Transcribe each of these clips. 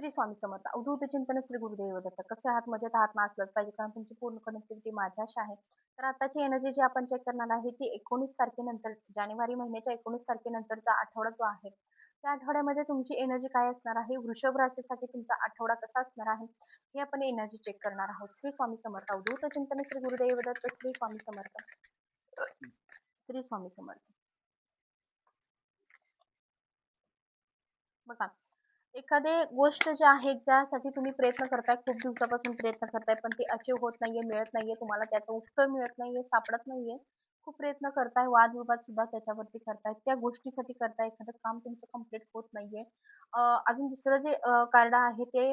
श्री स्वामी समर्थ. अवधूत चिंतन श्री गुरुदेव दत्त कसे आहात? मजेत आहात? ना असलंच पाहिजे. कारण तुमची पूर्ण कनेक्टिव्हिटी माझ्याशी आहे. तर आताची एनर्जी जी आपण चेक करणार आहे ती एकोणीस तारखेनंतर जानेवारी महिन्याच्या एकोणीस तारखेनंतरचा आठवडा जो आहे त्या आठवड्यामध्ये तुमची एनर्जी काय असणार आहे? वृषभ राशीसाठी तुमचा आठवडा कसा असणार आहे? हे आपण एनर्जी चेक करणार आहोत. श्री स्वामी समर्थ. अवधूत चिंतन श्री गुरुदेव दत्त श्री स्वामी समर्थ. श्री स्वामी समर्थ. बघा एखादे गोष्ट जे आहे ज्यासाठी तुम्ही प्रयत्न करताय खूप दिवसापासून प्रयत्न करताय पण ती अचीव होत नाहीये मिळत नाहीये तुम्हाला त्याचं उत्तर मिळत नाहीये सापडत नाहीये खूप प्रयत्न करताय वादविवाद सुद्धा त्याच्यावरती करताय त्या गोष्टीसाठी करताय एखादं काम तुमचं कंप्लीट होत नाहीये. अजून दुसरं जे कार्ड आहे ते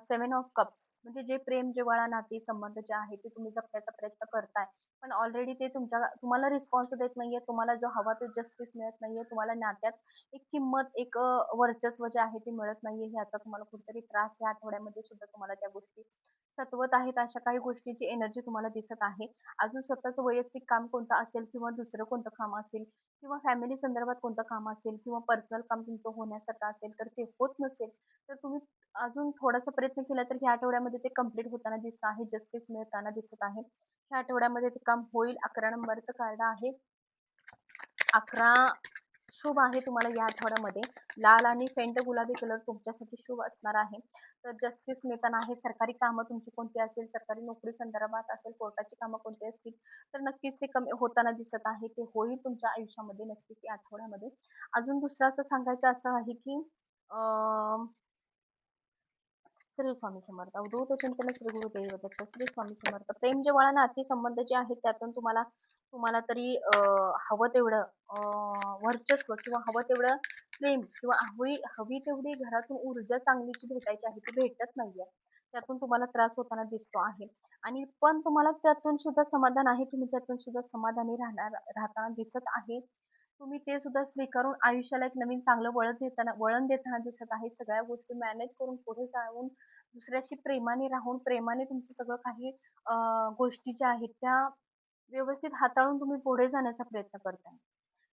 सेव्हन ऑफ कप्स म्हणजे जे प्रेम जिव्हाळा नाते संबंध जे आहे ते तुम्ही जपण्याचा प्रयत्न करताय. पण ऑलरेडी ते तुमच्या तुम्हाला रिस्पॉन्स देत नाहीये. तुम्हाला जो हवा तो जस्टिस मिळत नाहीये. तुम्हाला नात्यात एक किंमत एक वर्चस्व जे आहे ते मिळत नाहीये. ह्याचा तुम्हाला कुठेतरी त्रास या आठवड्यामध्ये सुद्धा तुम्हाला त्या गोष्टी सतवत आहेत. अशा काही गोष्टीची एनर्जी तुम्हाला दिसत आहे. अजून स्वतःचं वैयक्तिक काम कोणतं असेल किंवा दुसरं कोणतं काम असेल किंवा फॅमिली संदर्भात कोणतं काम असेल किंवा पर्सनल काम तुमचं होण्यासारखं असेल तर ते होत नसेल तर तुम्ही अजून थोडासा प्रयत्न केला तर ह्या आठवड्यामध्ये ते कंप्लीट होताना दिसत आहे. जस्टिस मिळताना दिसत आहे. ह्या आठवड्यामध्ये ते काम होईल अकरा नंबरचं कार्ड आहे. अकरा शुभ आहे तुम्हाला या आठवड्यामध्ये. लाल आणि फेंट गुलाबी कलर तुमच्यासाठी शुभ असणार आहे. तर जस्टिस मेतन आहे सरकारी कामं तुमची कोणती असेल सरकारी नोकरी संदर्भात असेल कोर्टाची कामं कोणती असतील तर नक्कीच ते कमी होताना दिसत आहे ते होईल तुमच्या आयुष्यामध्ये नक्कीच या आठवड्यामध्ये. अजून दुसरं असं सांगायचं असं आहे की श्री स्वामी समर्थ. अवधूत चिंतन श्री गुरुदेव दत्त. श्री स्वामी समर्थ. प्रेम जे वळा नाती संबंध जे आहेत त्यातून तुम्हाला तुम्हाला तरी हवं तेवढं वर्चस्व किंवा हवं तेवढं प्रेम किंवा हवी हवी तेवढी घरातून ऊर्जा चांगलीची भेटायची आहे ती भेटत नाहीये. त्यातून तुम्हाला त्रास होताना दिसतो आहे. आणि पण तुम्हाला त्यातून सुद्धा समाधान आहे तुम्ही त्यातून सुद्धा समाधानी राहणार राहताना दिसत आहे. तुम्ही ते सुद्धा स्वीकारून आयुष्याला एक नवीन चांगलं वळण देताना वळण देताना दिसत आहे. सगळ्या गोष्टी मॅनेज करून पुढे जाऊन दुसऱ्याशी प्रेमाने राहून प्रेमाने तुमचं सगळं काही गोष्टी ज्या आहेत त्या व्यवस्थित हाताळून तुम्ही पुढे जाण्याचा प्रयत्न करताय.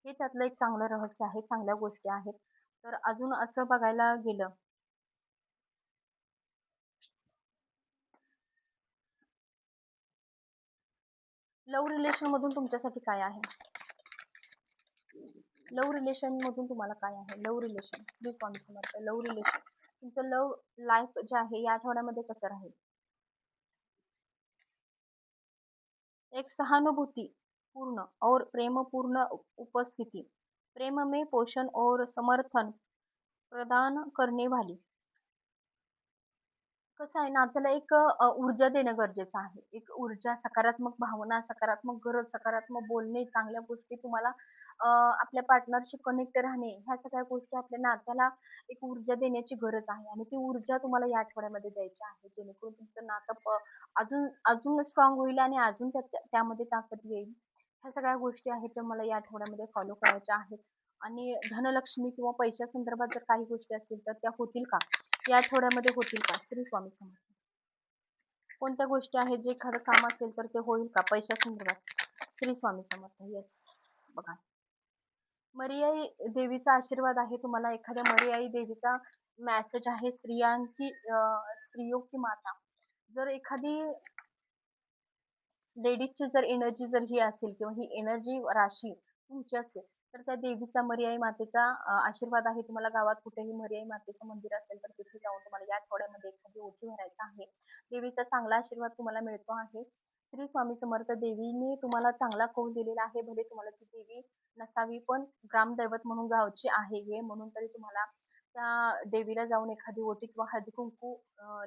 हे त्यातलं एक चांगलं रहस्य आहे चांगल्या गोष्टी आहेत. तर अजून असं बघायला गेलं. लव्ह रिलेशन मधून तुमच्यासाठी काय आहे? लव्ह रिलेशन मधून तुम्हाला काय आहे? Love relation Shri Swami Samarth love relation तुमचं लव्ह लाईफ जे आहे या आठवड्यामध्ये कसं राहील? एक सहानुभूती पूर्ण और प्रेमपूर्ण उपस्थिती. प्रेम में पोषण और समर्थन प्रदान करने वाली. कसं आहे ना नात्याला एक ऊर्जा देणं गरजेचं आहे. एक ऊर्जा सकारात्मक भावना सकारात्मक गरज सकारात्मक बोलणे चांगल्या गोष्टी तुम्हाला आपल्या पार्टनरशी कनेक्ट राहणे ह्या सगळ्या गोष्टी आपल्या नात्याला एक ऊर्जा देण्याची गरज आहे. आणि ती ऊर्जा तुम्हाला या आठवड्यामध्ये द्यायची आहे. जेणेकरून तुमचं नातं अजून अजून स्ट्रॉंग होईल आणि अजून त्यामध्ये ताकद येईल. ह्या सगळ्या गोष्टी आहेत त्या मला या आठवड्यामध्ये फॉलो करायच्या आहेत. आणि धनलक्ष्मी किंवा पैशा संदर्भात जर काही गोष्टी असतील तर त्या होतील का? या आठवड्यामध्ये होतील का? श्री स्वामी समर्थ. कोणत्या गोष्टी आहेत जे खरं काम असेल तर ते होईल का? पैशा संदर्भात. श्री स्वामी समर्थ. येस बघा. मरियाई देवीचा आशीर्वाद आहे तुम्हाला. एखाद्या मरियाई देवीचा मेसेज आहे स्त्रियांकी स्त्रियो की माता. जर एखादी लेडीजची जर एनर्जी जर ही असेल किंवा ही एनर्जी राशी तुमची असेल तर त्या देवीचा मरियाई मातेचा आशीर्वाद आहे तुम्हाला गावात. कुठेही मरियाई मातेचं मंदिर असेल तर तिथे जाऊन तुम्हाला या आठवड्यामध्ये एखादी ओटी भरायचा आहे. देवीचा चांगला आशीर्वाद तुम्हाला मिळतो आहे. श्री स्वामी समर्थ देवीने तुम्हाला चांगला कौल दिलेला आहे. भले तुम्हाला ती देवी नसावी पण ग्रामदैवत म्हणून गावची आहे हे. म्हणून तरी तुम्हाला त्या देवीला जाऊन एखादी ओटी किंवा हळदी कुंकू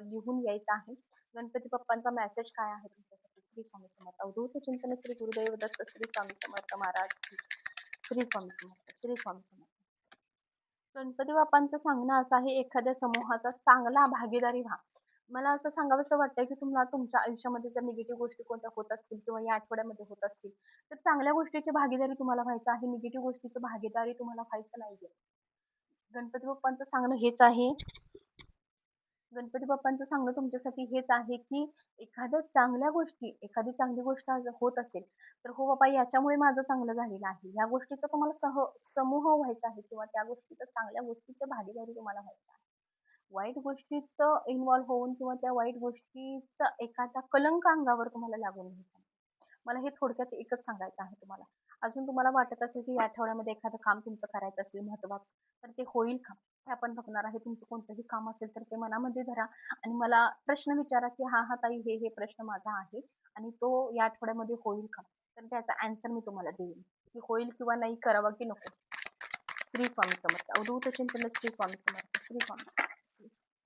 लिहून यायचं आहे. गणपती बाप्पांचा मेसेज काय आहे तुमच्यासाठी? श्री स्वामी समर्थ. अवधूत चिंतन श्री गुरुदेव दत्त श्री स्वामी समर्थ महाराज श्री स्वामी समर्थ श्री स्वामी समर्थ गणपती बाप्पांचं सांगणं असं आहे एखाद्या समूहाचा चांगला भागीदारी व्हा. मला असं सांगावंसं वाटतंय की तुम्हाला तुमच्या आयुष्यामध्ये जर निगेटिव्ह गोष्टी कोणत्या होत असतील किंवा या आठवड्यामध्ये होत असतील तर चांगल्या गोष्टीची भागीदारी तुम्हाला व्हायचं आहे निगेटिव्ह गोष्टीचं भागीदारी तुम्हाला व्हायचं नाहीये. गणपती बाप्पांचं सांगणं हेच आहे गणपती बाप्पांचं सांगणं तुमच्यासाठी हेच आहे की एखाद्या चांगल्या गोष्टी एखादी चांगली गोष्ट होत असेल तर हो बाबा याच्यामुळे माझं चांगलं झालेलं आहे. या गोष्टीचा तुम्हाला सह समूह व्हायचा आहे किंवा त्या गोष्टीचा चांगल्या गोष्टीच्या भागीदारी तुम्हाला व्हायची आहे. वाईट गोष्टीत इन्व्हॉल्व होऊन किंवा त्या वाईट गोष्टीचा एखादा कलंक अंगावर तुम्हाला लागून घ्यायचा मला हे थोडक्यात एकच सांगायचं आहे तुम्हाला. अजून तुम्हाला वाटत असेल की या आठवड्यामध्ये एखादं काम तुमचं करायचं असेल महत्वाचं तर ते होईल का? हे आपण बघणार आहे. तुमचं कोणतंही काम असेल तर ते मनामध्ये धरा आणि मला प्रश्न विचारा की हा हा ताई, हे, हे प्रश्न माझा आहे आणि तो या आठवड्यामध्ये होईल का?" तर त्याचा ॲन्सर मी तुम्हाला देईन, की होईल किंवा नाही, करावं की नको. श्री स्वामी समर्थ. अवधूत चिंतन श्री स्वामी समर्थ. श्री स्वामी समर्थ. श्री स्वामी समर्थ.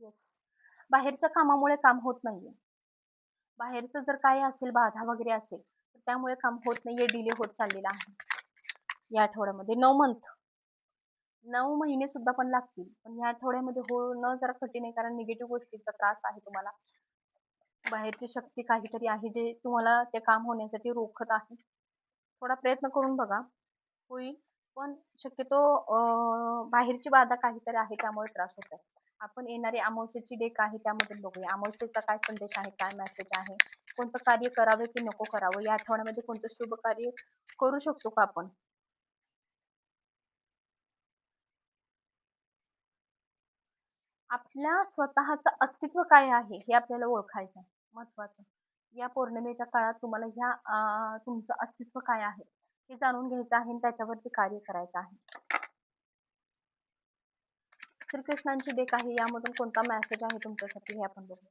येस. बाहेरच्या कामामुळे काम होत नाहीये. बाहेरचं जर काही असेल, बाधा वगैरे असेल, तर त्यामुळे काम होत नाहीये, डिले होत चाललेला आहे. या आठवड्यामध्ये नऊ मंथ नऊ महिने सुद्धा पण लागतील. पण या आठवड्यामध्ये होणं जरा कठीण आहे कारण निगेटिव्ह गोष्टींचा त्रास आहे तुम्हाला. बाहेरची शक्ती काहीतरी आहे जे तुम्हाला ते काम होण्यासाठी रोखत आहे. थोडा प्रयत्न करून बघा. होईल. पण शक्यतो बाहेरची बाधा काहीतरी आहे त्यामुळे त्रास होत आहे. आपण येणारी अमावस्येची डेक आहे त्यामधून बघूया. अमावस्येचा काय संदेश आहे, काय मेसेज आहे, कोणतं कार्य करावे की नको करावं, या आठवड्यामध्ये कोणतं शुभ कार्य करू शकतो का आपण? आपल्या स्वतःचं अस्तित्व काय आहे हे आपल्याला ओळखायचं आहे. या पौर्णिमेच्या काळात तुम्हाला ह्या तुमचं अस्तित्व काय आहे हे जाणून घ्यायचं आहे आणि त्याच्यावरती कार्य करायचं आहे. श्रीकृष्णांची देख आहे यामधून कोणता मेसेज आहे तुमच्यासाठी हे आपण बघू.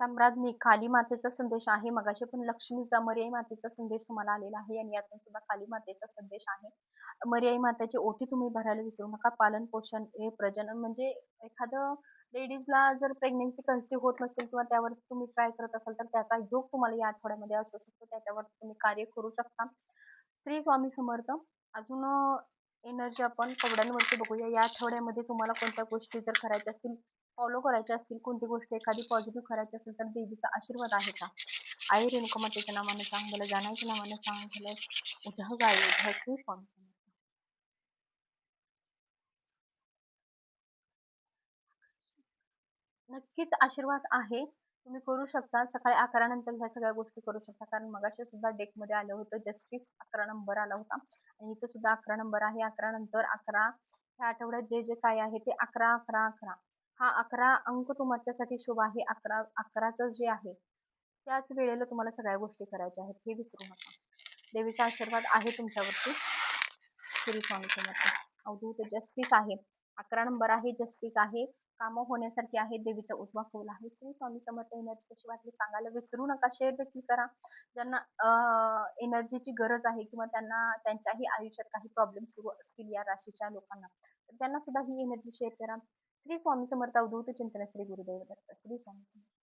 सम्राज्ञी काली मातेचा संदेश आहे. मगाशी पण लक्ष्मीचा मर्याई मातेचा संदेश तुम्हाला आलेला आहे आणि यातून सुद्धा काली मातेचा संदेश आहे. मर्याई मातेची ओटी तुम्ही भरायला विसरू नका. पालन पोषण हे प्रजनन म्हणजे एखादं लेडीजला जर प्रेग्नन्सी कन्सिव्ह होत नसेल किंवा त्यावर तुम्ही ट्राय करत असाल तर त्याचा योग तुम्हाला या आठवड्यामध्ये असू शकतो. त्याच्यावर तुम्ही कार्य करू शकता. श्री स्वामी समर्थ. अजून एनर्जी आपण कवड्यांवरती बघूया. या आठवड्यामध्ये तुम्हाला कोणत्या गोष्टी जर करायच्या असतील, फॉलो करायच्या असतील, कोणती गोष्ट एखादी पॉझिटिव्ह करायची असेल तर देवीचा आशीर्वाद आहे का? आई रेणुका मातेच्या नावाने सांग, भलं जानाईच्या नावाने सांग, झालं उद्या गाई उधळ. नक्कीच आशीर्वाद आहे. तुम्ही करू शकता. सकाळी 11 नंतर ह्या सगळ्या गोष्टी करू शकता. कारण मगाशी सुद्धा डेकमध्ये आलं होतं जस्टिस 11 नंबर आला होता आणि इथं सुद्धा 11 नंबर आहे. 11 नंतर 11 ह्या आठवड्यात जे जे काय आहे ते 11, 11, 11 हा 11 अंक तुमच्यासाठी शुभ आहे. 11 11चं जे आहे त्याच वेळेला तुम्हाला सगळ्या गोष्टी करायच्या आहेत. हे विसरू नका. देवीचा आशीर्वाद आहे तुमच्यावरती. श्री स्वामी समर्थ. अवधूत जस्टिस आहे. 11 नंबर आहे, जस्टिस आहे. कामं होण्यासारखी आहेत. देवीचा उजवा कौल आहे. श्री स्वामी समर्थ एनर्जी कशी वाटली सांगायला विसरू नका. शेअर देखील करा. ज्यांना एनर्जीची गरज आहे किंवा त्यांना त्यांच्याही आयुष्यात काही प्रॉब्लेम सुरू असतील या राशीच्या लोकांना त्यांना सुद्धा ही एनर्जी शेअर करा. श्री स्वामी समर्थ अवधूत चिंतन श्री गुरुदेव दत्त. श्री स्वामी समर्थ.